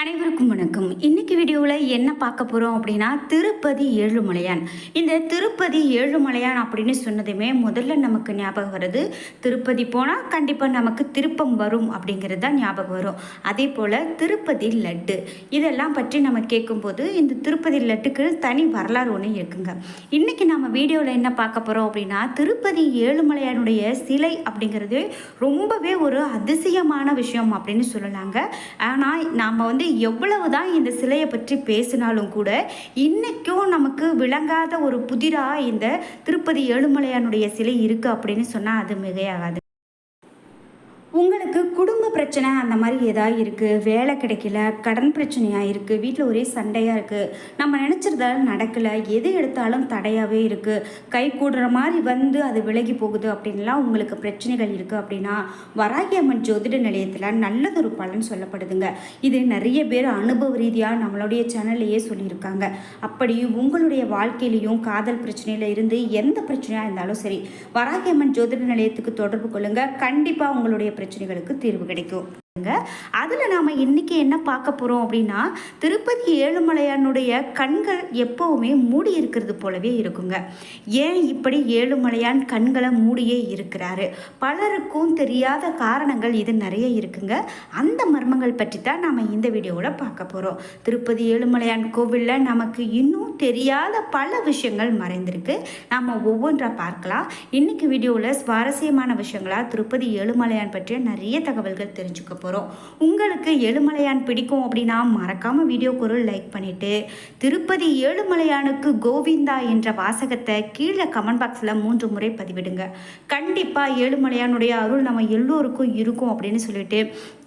அனைவருக்கும் வணக்கம். இன்னைக்கு வீடியோவில் என்ன பார்க்க போகிறோம் அப்படின்னா திருப்பதி ஏழுமலையான். இந்த திருப்பதி ஏழுமலையான் அப்படின்னு சொன்னதுமே முதல்ல நமக்கு ஞாபகம் வருது திருப்பதி போனால் கண்டிப்பாக நமக்கு திருப்பம் வரும் அப்படிங்கிறது தான் ஞாபகம் வரும். அதே போல் திருப்பதி லட்டு. இதெல்லாம் பற்றி நம்ம கேட்கும்போது இந்த திருப்பதி லட்டுக்கு தனி வரலாறு ஒன்று இருக்குங்க. இன்றைக்கி நம்ம வீடியோவில் என்ன பார்க்க போகிறோம் அப்படின்னா திருப்பதி ஏழுமலையானுடைய சிலை அப்படிங்கிறது ரொம்பவே ஒரு அதிசயமான விஷயம் அப்படின்னு சொல்லலாங்க. ஆனால் நாம் வந்து எவ்வளவு தான் இந்த சிலையை பற்றி பேசினாலும் கூட இன்றைக்கும் நமக்கு விளங்காத ஒரு புதிராக இந்த திருப்பதி ஏழுமலையானுடைய சிலை இருக்குது அப்படின்னு சொன்னால் அது மிகையாகாது. உங்களுக்கு குடும்ப பிரச்சனை அந்த மாதிரி ஏதாவது இருக்குது வேலை கிடைக்கல கடன் பிரச்சனையாக இருக்குது வீட்டில் ஒரே சண்டையாக இருக்குது நம்ம நினச்சிருந்தாலும் நடக்கலை எது எடுத்தாலும் தடையாகவே இருக்குது கை கூடுற மாதிரி வந்து அது விலகி போகுது அப்படின்லாம் உங்களுக்கு பிரச்சனைகள் இருக்குது அப்படின்னா வராகி அம்மன் ஜோதிட நிலையத்தில் நல்லதொரு பலன் சொல்லப்படுதுங்க. இது நிறைய பேர் அனுபவ ரீதியாக நம்மளுடைய சேனல்லையே சொல்லியிருக்காங்க. அப்படி உங்களுடைய வாழ்க்கையிலையும் காதல் பிரச்சனையில் இருந்து எந்த பிரச்சனையாக இருந்தாலும் சரி வராகி அம்மன் ஜோதிட நிலையத்துக்கு தொடர்பு கொள்ளுங்கள் கண்டிப்பாக உங்களுடைய பிரச்சனைகளுக்கு தீர்வு கிடைக்கும். அதில் நாம் இன்றைக்கி என்ன பார்க்க போகிறோம் அப்படின்னா திருப்பதி ஏழுமலையானுடைய கண்கள் எப்போவுமே மூடி இருக்கிறது போலவே இருக்குங்க. ஏன் இப்படி ஏழுமலையான் கண்களை மூடியே இருக்கிறாரு? பலருக்கும் தெரியாத காரணங்கள் இது நிறைய இருக்குங்க. அந்த மர்மங்கள் பற்றி தான் நாம் இந்த வீடியோவில் பார்க்க போகிறோம் திருப்பதி ஏழுமலையான் கோவிலில் நமக்கு இன்னும் தெரியாத பல விஷயங்கள் மறைந்திருக்கு. நாம் ஒவ்வொன்றா பார்க்கலாம். இன்னைக்கு வீடியோவில் சுவாரஸ்யமான விஷயங்களாக திருப்பதி ஏழுமலையான் பற்றிய நிறைய தகவல்கள் தெரிஞ்சுக்க போகிறோம் உங்களுக்கு ஏழுமலையான் பிடிக்கும் அப்படின்னா மறக்காமல் வீடியோக்கு ஒரு லைக் பண்ணிவிட்டு திருப்பதி ஏழுமலையானுக்கு கோவிந்தா என்ற வாசகத்தை கீழே கமெண்ட் பாக்ஸில் மூன்று முறை பதிவிடுங்க. கண்டிப்பாக ஏழுமலையானுடைய அருள் நம்ம எல்லோருக்கும் இருக்கும் அப்படின்னு சொல்லிட்டு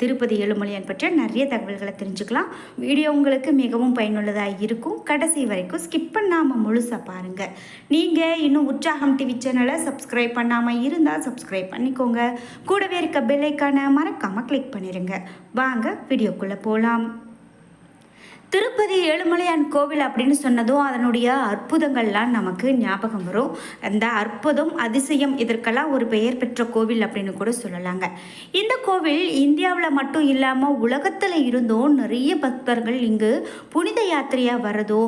திருப்பதி ஏழுமலையான் பற்றிய நிறைய தகவல்களை தெரிஞ்சுக்கலாம். வீடியோ உங்களுக்கு மிகவும் பயனுள்ளதாக இருக்கும். கடைசி வரைக்கும் ஸ்கிப் பண்ணாமல் முழுசாக பாருங்கள் நீங்கள் இன்னும் உற்சாகம் டிவி சேனலை சப்ஸ்கிரைப் பண்ணாமல் இருந்தால் சப்ஸ்கிரைப் பண்ணிக்கோங்க. கூடவே இருக்க பெல்லைக்கான மறக்காமல் கிளிக் பண்ணிடுங்க வாங்க வீடியோக்குள்ளே போகலாம் திருப்பதி ஏழுமலையான் கோவில் அப்படின்னு சொன்னதும் அதனுடைய அற்புதங்கள்லாம் நமக்கு ஞாபகம் வரும். அந்த அற்புதம் அதிசயம் இதற்கெல்லாம் ஒரு பெயர் பெற்ற கோவில் அப்படின்னு கூட சொல்லலாங்க. இந்த கோவில் இந்தியாவில் மட்டும் இல்லாமல் உலகத்தில் இருந்தும் நிறைய பக்தர்கள் இங்கு புனித யாத்திரையாக வரதோ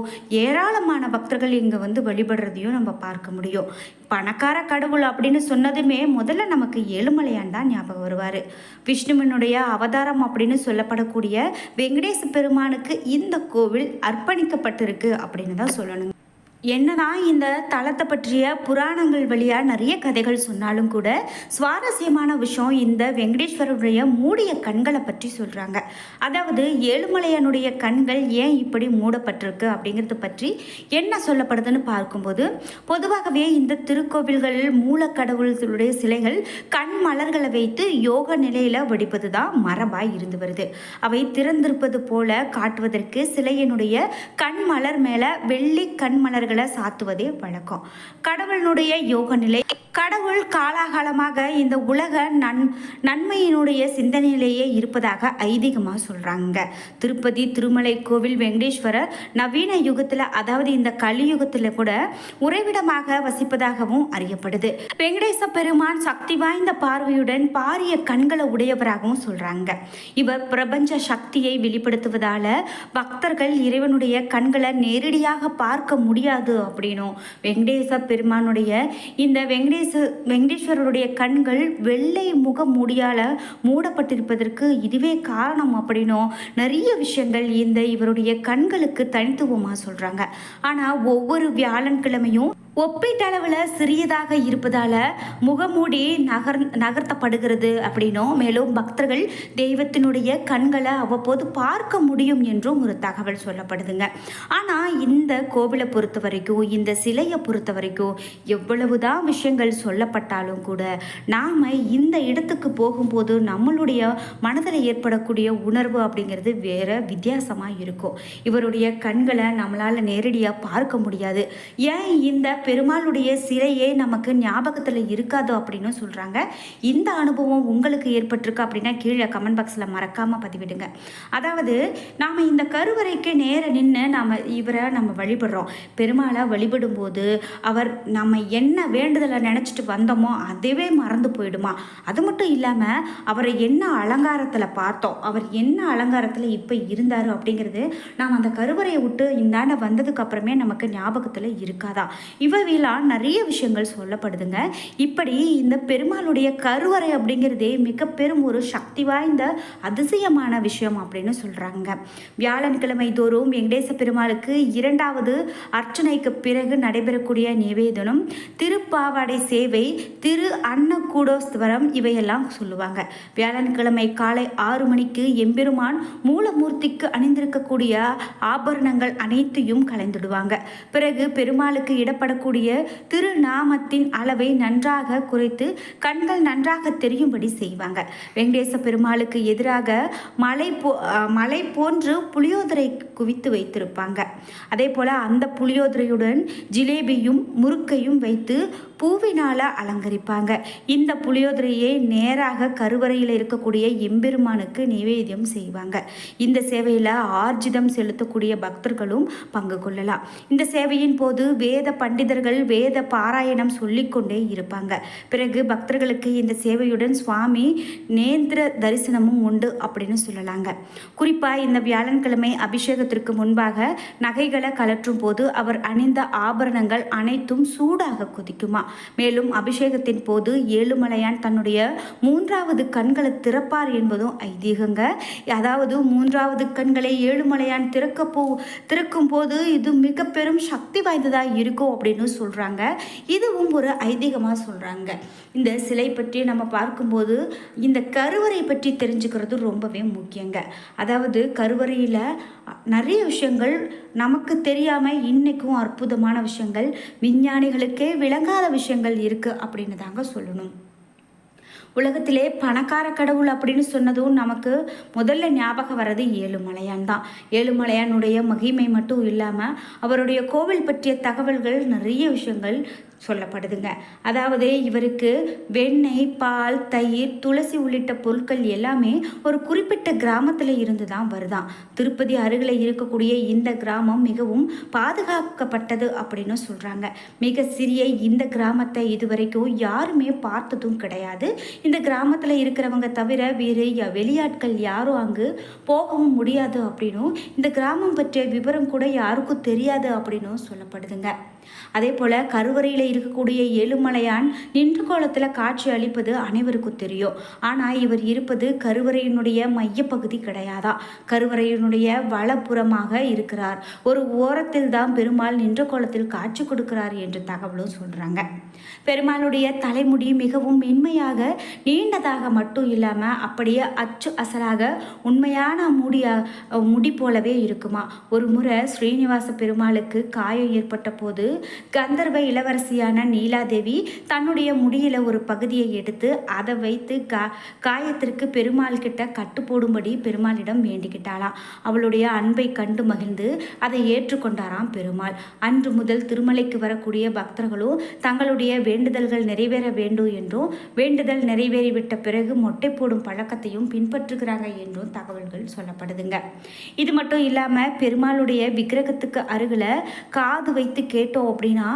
ஏராளமான பக்தர்கள் இங்கே வந்து வழிபடுறதையும் நம்ம பார்க்க முடியும். பணக்கார கடவுள் அப்படின்னு சொன்னதுமே முதல்ல நமக்கு ஏழுமலையான் தான் ஞாபகம் வருவார். விஷ்ணுவினுடைய அவதாரம் அப்படின்னு சொல்லப்படக்கூடிய வெங்கடேச பெருமானுக்கு இந்த கோவில் அர்ப்பணிக்கப்பட்டிருக்கு அப்படின்னு தான் சொல்லணுங்க. என்னதான் இந்த தளத்தை பற்றிய புராணங்கள் வழியாக நிறைய கதைகள் சொன்னாலும் கூட சுவாரஸ்யமான விஷயம் இந்த வெங்கடேஸ்வரருடைய மூடிய கண்களை பற்றி சொல்கிறாங்க அதாவது ஏழுமலையனுடைய கண்கள் ஏன் இப்படி மூடப்பட்டிருக்கு அப்படிங்கிறது பற்றி என்ன சொல்லப்படுதுன்னு பார்க்கும்போது பொதுவாகவே இந்த திருக்கோவில்கள் மூலக்கடவுள்களுடைய சிலைகள் கண் மலர்களை வைத்து யோக நிலையில் வடிப்பது தான் மரபாய் இருந்து வருது. அவை திறந்திருப்பது போல காட்டுவதற்கு சிலையினுடைய கண் மலர் மேலே வெள்ளி கண் மலர்கள் மாலைகளை சாத்துவதே வழக்கம். கடவுளினுடைய யோக நிலை. கடவுள் காலாகாலமாக இந்த உலக நன் நன்மையினுடைய சிந்தனையிலேயே இருப்பதாக ஐதீகமாக சொல்கிறாங்க திருப்பதி திருமலை கோவில் வெங்கடேஸ்வரர் நவீன யுகத்தில் அதாவது இந்த கலியுகத்தில் கூட உறைவிடமாக வசிப்பதாகவும் அறியப்படுது. வெங்கடேச பெருமான் சக்தி வாய்ந்த பார்வையுடன் பாரிய கண்களை உடையவராகவும் சொல்கிறாங்க இவர் பிரபஞ்ச சக்தியை வெளிப்படுத்துவதால் பக்தர்கள் இறைவனுடைய கண்களை நேரடியாக பார்க்க முடியாது அப்படின்னும். வெங்கடேச பெருமானுடைய இந்த வெங்கடேச வெங்கடேஸ்வரருடைய கண்கள் வெள்ளை முக முடியால் மூடப்பட்டிருப்பதற்கு இதுவே காரணம் அப்படின்னும் நிறைய விஷயங்கள் இந்த இவருடைய கண்களுக்கு தனித்துவமாக சொல்கிறாங்க ஆனால் ஒவ்வொரு வியாழன்கிழமையும் ஒப்பீட்டளவில் சிறியதாக இருப்பதால் முகமூடி நகர் நகர்த்தப்படுகிறது அப்படின்னும் மேலும் பக்தர்கள் தெய்வத்தினுடைய கண்களை அவ்வப்போது பார்க்க முடியும் என்றும் ஒரு தகவல் சொல்லப்படுதுங்க. ஆனால் இந்த கோவிலை பொறுத்த வரைக்கும் இந்த சிலையை பொறுத்த வரைக்கும் எவ்வளவுதான் விஷயங்கள் சொல்லப்பட்டாலும் கூட நாம் இந்த இடத்துக்கு போகும்போது நம்மளுடைய மனதில் ஏற்படக்கூடிய உணர்வு அப்படிங்கிறது வேற வித்தியாசமாக இருக்கும். இவருடைய கண்களை நம்மளால் நேரடியாக பார்க்க முடியாது. ஏன் இந்த பெருமாளுடைய சிலையே நமக்கு ஞாபகத்தில் இருக்காது அப்படின்னு சொல்கிறாங்க இந்த அனுபவம் உங்களுக்கு ஏற்பட்டிருக்கு அப்படின்னா கீழே கமெண்ட் பாக்ஸில் மறக்காமல் பதிவிடுங்க. அதாவது நாம் இந்த கருவறைக்கு நேர நின்று நாம் இவரை நம்ம வழிபடுறோம். பெருமாளை வழிபடும்போது அவர் நம்ம என்ன வேண்டுதலை நினச்சிட்டு வந்தோமோ அதுவே மறந்து போயிடுமா? அது மட்டும் இல்லாமல் அவரை என்ன அலங்காரத்தில் பார்த்தோம் அவர் என்ன அலங்காரத்தில் இப்போ இருந்தார் அப்படிங்கிறது நாம் அந்த கருவறையை விட்டு இந்தாண்ட வந்ததுக்கு அப்புறமே நமக்கு ஞாபகத்தில் இருக்காதா? இவையெல்லாம் நிறைய விஷயங்கள் சொல்லப்படுதுங்க. இப்படி இந்த பெருமாளுடைய கருவறை அப்படிங்கிறதே மிக பெரும் ஒரு சக்தி வாய்ந்த அதிசயமான விஷயம் அப்படின்னு சொல்கிறாங்க வியாழன்கிழமை தோறும் வெங்கடேச பெருமாளுக்கு இரண்டாவது அர்ச்சனைக்கு பிறகு நடைபெறக்கூடிய நிவேதனம் திருப்பாவாடை சேவை திரு அன்னக்கூடோஸ்வரம் இவையெல்லாம் சொல்லுவாங்க. வியாழன்கிழமை காலை ஆறு மணிக்கு எம்பெருமான் மூலமூர்த்திக்கு அணிந்திருக்கக்கூடிய ஆபரணங்கள் அனைத்தையும் கலைந்துடுவாங்க. பிறகு பெருமாளுக்கு இடப்படக்கூடிய திருநாமத்தின் அளவை நன்றாக குறைத்து கண்கள் நன்றாக தெரியும்படி செய்வாங்க. வெங்கடேச பெருமாளுக்கு எதிராக மலை போ மலை போன்று புளியோதரை குவித்து வைத்திருப்பாங்க. அதே போல் அந்த புளியோதரையுடன் ஜிலேபியும் முறுக்கையும் வைத்து பூவினால் அலங்கரிப்பாங்க. இந்த புளியோதரையை நேராக கருவறையில் இருக்கக்கூடிய எம்பெருமானுக்கு நிவேதியம் செய்வாங்க. இந்த சேவையில் ஆர்ஜிதம் செலுத்தக்கூடிய பக்தர்களும் பங்கு கொள்ளலாம். இந்த சேவையின் போது வேத பண்டித மனிதர்கள் வேத பாராயணம் சொல்லிக்கொண்டே இருப்பாங்க. பிறகு பக்தர்களுக்கு இந்த சேவையுடன் சுவாமி நேந்திர தரிசனமும் உண்டு அப்படின்னு சொல்லலாங்க. குறிப்பாக இந்த வியாழன்கிழமை அபிஷேகத்திற்கு முன்பாக நகைகளை கலற்றும் போது அவர் அணிந்த ஆபரணங்கள் அனைத்தும் சூடாக கொதிக்குமா. மேலும் அபிஷேகத்தின் போது ஏழுமலையான் தன்னுடைய மூன்றாவது கண்களை திறப்பார் என்பதும் ஐதீகங்க. அதாவது மூன்றாவது கண்களை ஏழுமலையான் திறக்க போ திறக்கும் போது இது மிக பெரும் சக்தி வாய்ந்ததாக இருக்கும் அப்படின்னு சொல்கிறாங்க இதுவும் ஒரு ஐதீகமாக சொல்கிறாங்க இந்த சிலை பற்றி நம்ம பார்க்கும்போது இந்த கருவறை பற்றி தெரிஞ்சுக்கிறது ரொம்பவே முக்கியங்க. அதாவது கருவறையில் நிறைய விஷயங்கள் நமக்கு தெரியாமல் இன்றைக்கும் அற்புதமான விஷயங்கள் விஞ்ஞானிகளுக்கே விளங்காத விஷயங்கள் இருக்குது அப்படின்னு தாங்க சொல்லணும். உலகத்திலே பணக்கார கடவுள் அப்படின்னு சொன்னதும் நமக்கு முதல்ல ஞாபகம் வர்றது ஏழுமலையான் தான். ஏழுமலையானுடைய மகிமை மட்டும் இல்லாமல் அவருடைய கோவில் பற்றிய தகவல்கள் நிறைய விஷயங்கள் சொல்லப்படுதுங்க. அதாவது இவருக்கு வெண்ணெய் பால் தயிர் துளசி உள்ளிட்ட பொருட்கள் எல்லாமே ஒரு குறிப்பிட்ட கிராமத்தில் இருந்து தான் வருதாம் திருப்பதி அருகில் இருக்கக்கூடிய இந்த கிராமம் மிகவும் பாதுகாக்கப்பட்டது அப்படின்னு சொல்கிறாங்க மிக சிறிய இந்த கிராமத்தை இதுவரைக்கும் யாருமே பார்த்ததும் கிடையாது. இந்த கிராமத்தில் இருக்கிறவங்க தவிர வேறு வெளியாட்கள் யாரும் அங்கு போகவும் முடியாது அப்படின்னும் இந்த கிராமம் பற்றிய விவரம் கூட யாருக்கும் தெரியாது அப்படின்னும் சொல்லப்படுதுங்க. அதே போல் கருவறையில் இருக்கக்கூடிய ஏழுமலையான் நின்று கோலத்தில் காட்சி அளிப்பது அனைவருக்கும் தெரியும். ஆனால் இவர் இருப்பது கருவறையினுடைய மையப்பகுதி கிடையாதா? கருவறையினுடைய வலப்புறமாக இருக்கிறார். ஒரு ஓரத்தில் தான் பெருமாள் நின்ற கோலத்தில் காட்சி கொடுக்கிறார் என்ற தகவலும் சொல்கிறாங்க பெருமாளுடைய தலைமுடி மிகவும் மென்மையாக நீண்டதாக மட்டும் இல்லாமல் அப்படியே அச்சு அசலாக உண்மையான முடியா முடி போலவே இருக்குமா? ஒரு முறை ஸ்ரீனிவாச பெருமாளுக்கு காயம் ஏற்பட்ட போது கந்தர்வ இளவரசியான நீலாதேவி தன்னுடைய முடியில ஒரு பகுதியை எடுத்து அதை வைத்து கா காயத்திற்கு பெருமாள் கிட்ட கட்டு போடும்படி பெருமாளிடம் வேண்டிக்கிட்டாளாம் அவளுடைய அன்பை கண்டு மகிழ்ந்து அதை ஏற்றுக்கொண்டாராம் பெருமாள். அன்று முதல் திருமலைக்கு வரக்கூடிய பக்தர்களும் தங்களுடைய வேண்டுதல்கள் நிறைவேற வேண்டும் என்றும் வேண்டுதல் நிறைவேறிவிட்ட பிறகு மொட்டை போடும் பழக்கத்தையும் பின்பற்றுகிறாங்க என்றும் தகவல்கள் சொல்லப்படுதுங்க. இது மட்டும் இல்லாமல் பெருமாளுடைய விக்கிரகத்துக்கு அருகில் காது வைத்து கேட்டோம் அப்படின்னா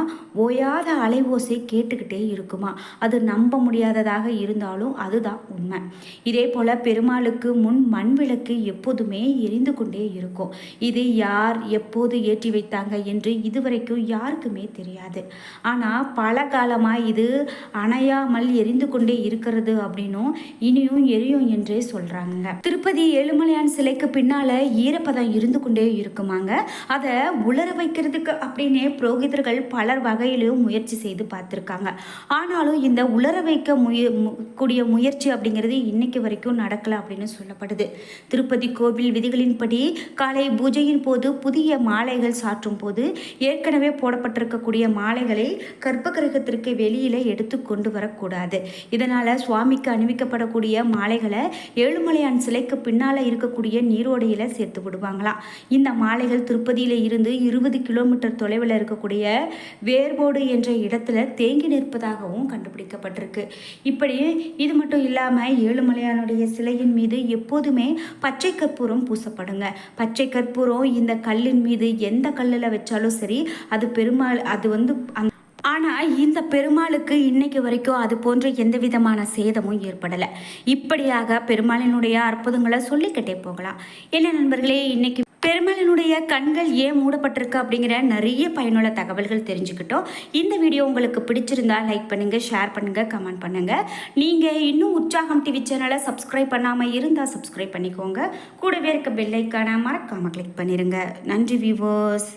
ஓயாத அலைவோசை கேட்டுக்கிட்டே இருக்குமா? அது நம்ப முடியாததாக இருந்தாலும் அதுதான் உண்மை. இதே போல் பெருமாளுக்கு முன் மண் விளக்கு எப்போதுமே எரிந்து கொண்டே இருக்கும். இது யார் எப்போது ஏற்றி வைத்தாங்க என்று இதுவரைக்கும் யாருக்குமே தெரியாது. ஆனால் பல காலமாக இது அணையாமல் எரிந்து கொண்டே இருக்கிறது அப்படின்னும் இனியும் எரியும் என்றே சொல்கிறாங்க திருப்பதி ஏழுமலையான் சிலைக்கு பின்னால் ஈரப்பதம் இருந்து கொண்டே இருக்குமாங்க? அதை உலர வைக்கிறதுக்கு அப்படின்னே புரோகிதர்கள் பலர் வகையிலும் முயற்சி செய்து பார்த்துருக்காங்க. ஆனாலும் இந்த உலர வைக்க முய கூடிய முயற்சி அப்படிங்கிறது இன்னைக்கு வரைக்கும் நடக்கல அப்படின்னு சொல்லப்படுது. திருப்பதி கோவில் விதிகளின்படி காலை பூஜையின் போது புதிய மாலைகள் சாற்றும் போது ஏற்கனவே போடப்பட்டிருக்கக்கூடிய மாலைகளை கர்ப்பகிரகத்திற்கு வெளியில் எடுத்து கொண்டு வரக்கூடாது. இதனால் சுவாமிக்கு அணிவிக்கப்படக்கூடிய மாலைகளை ஏழுமலையான் சிலைக்கு பின்னால் இருக்கக்கூடிய நீரோடையில் சேர்த்து விடுவாங்களாம். இந்த மாலைகள் திருப்பதியில் இருந்து இருபது கிலோமீட்டர் தொலைவில் இருக்கக்கூடிய வேர்போடு என்ற இடத்துல தேங்கி நிற்பதாகவும் கண்டுபிடிக்கப்பட்டிருக்கு. இப்படி இது மட்டும் இல்லாமல் ஏழுமலையானுடைய சிலையின் மீது எப்போதுமே பச்சை கற்பூரம் பூசப்படுங்க. பச்சை கற்பூரம் இந்த கல்லின் மீது எந்த கல்லில் வச்சாலும் சரி அது பெருமாள் அது வந்து அந் ஆனால் இந்த பெருமாளுக்கு இன்னைக்கு வரைக்கும் அது போன்ற எந்த விதமான சேதமும் ஏற்படலை. இப்படியாக பெருமாளினுடைய அற்புதங்களை சொல்லிக்கிட்டே போகலாம். என்ன நண்பர்களே இன்னைக்கு பெருமாளினுடைய கண்கள் ஏன் மூடப்பட்டிருக்கு அப்படிங்கிற நிறைய பயனுள்ள தகவல்கள் தெரிஞ்சுக்கிட்டோம். இந்த வீடியோ உங்களுக்கு பிடிச்சிருந்தா லைக் பண்ணுங்கள் ஷேர் பண்ணுங்கள் கமெண்ட் பண்ணுங்கள் நீங்கள் இன்னும் உற்சாகம் டிவி சேனலை சப்ஸ்கிரைப் பண்ணாமல் இருந்தால் சப்ஸ்கிரைப் பண்ணிக்கோங்க. கூடவே இருக்க பெல்லைக்கான மறக்காமல் கிளிக் பண்ணிடுங்க நன்றி வியூவர்ஸ்